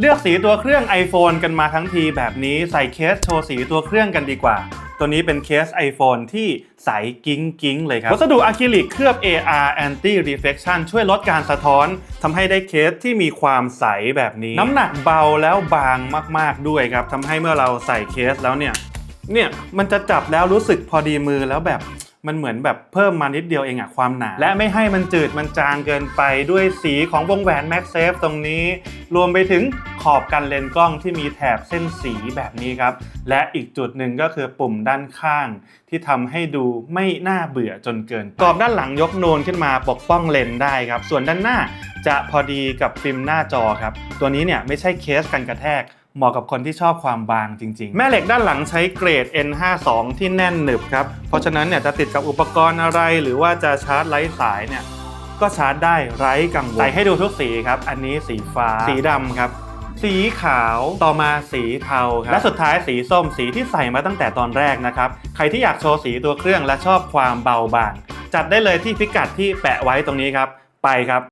เลือกสีตัวเครื่อง iPhone กันมาทั้งทีแบบนี้ใส่เคสโชว์สีตัวเครื่องกันดีกว่า ตัวนี้เป็นเคส iPhone ที่ใสกิ้งกิ้งเลยครับ วัสดุอะคริลิกเคลือบ AR Anti Reflection ช่วยลดการสะท้อนทำให้ได้เคสที่มีความใสแบบนี้ น้ำหนักเบาแล้วบางมากๆด้วยครับทำให้เมื่อเราใส่เคสแล้วเนี่ย เนี่ยมันจะจับแล้วรู้สึกพอดีมือแล้วแบบมันเหมือนแบบเพิ่มมานิดเดียวเองอะความหนา และไม่ให้มันจืดมันจางเกินไปด้วยสีของวงแหวน MagSafe ตรงนี้ รวมไปถึง อบกันเลนส์กล้องที่มีแถบเส้นสีแบบนี้ครับ และอีกจุดหนึ่งก็คือปุ่มด้านข้าง ที่ทำให้ดูไม่น่าเบื่อจนเกินกรอบด้านหลังยกโนนขึ้นมาปกป้องเลนส์ได้ครับ ส่วนด้านหน้าจะพอดีกับฟิล์มหน้าจอครับ ตัวนี้เนี่ยไม่ใช่เคสกันกระแทกเหมาะกับคนที่ชอบความบางจริง ๆ แม่เหล็กด้านหลังใช้เกรด N52 ที่แน่นหนึบครับ เพราะฉะนั้นเนี่ยจะติดกับอุปกรณ์อะไร หรือว่าจะชาร์จไร้สายเนี่ยก็ชาร์จได้ไร้กังวลใส่ให้ดูทุกสีครับ อันนี้สีฟ้า สีดำครับ สีขาวต่อมาสีเทาครับและสุดท้ายสีส้มสีที่ใส่มาตั้งแต่ตอนแรกนะครับใครที่อยากโชว์สีตัวเครื่องและชอบความเบาบางจัดได้เลยที่พิกัดที่แปะไว้ตรงนี้ครับไปครับ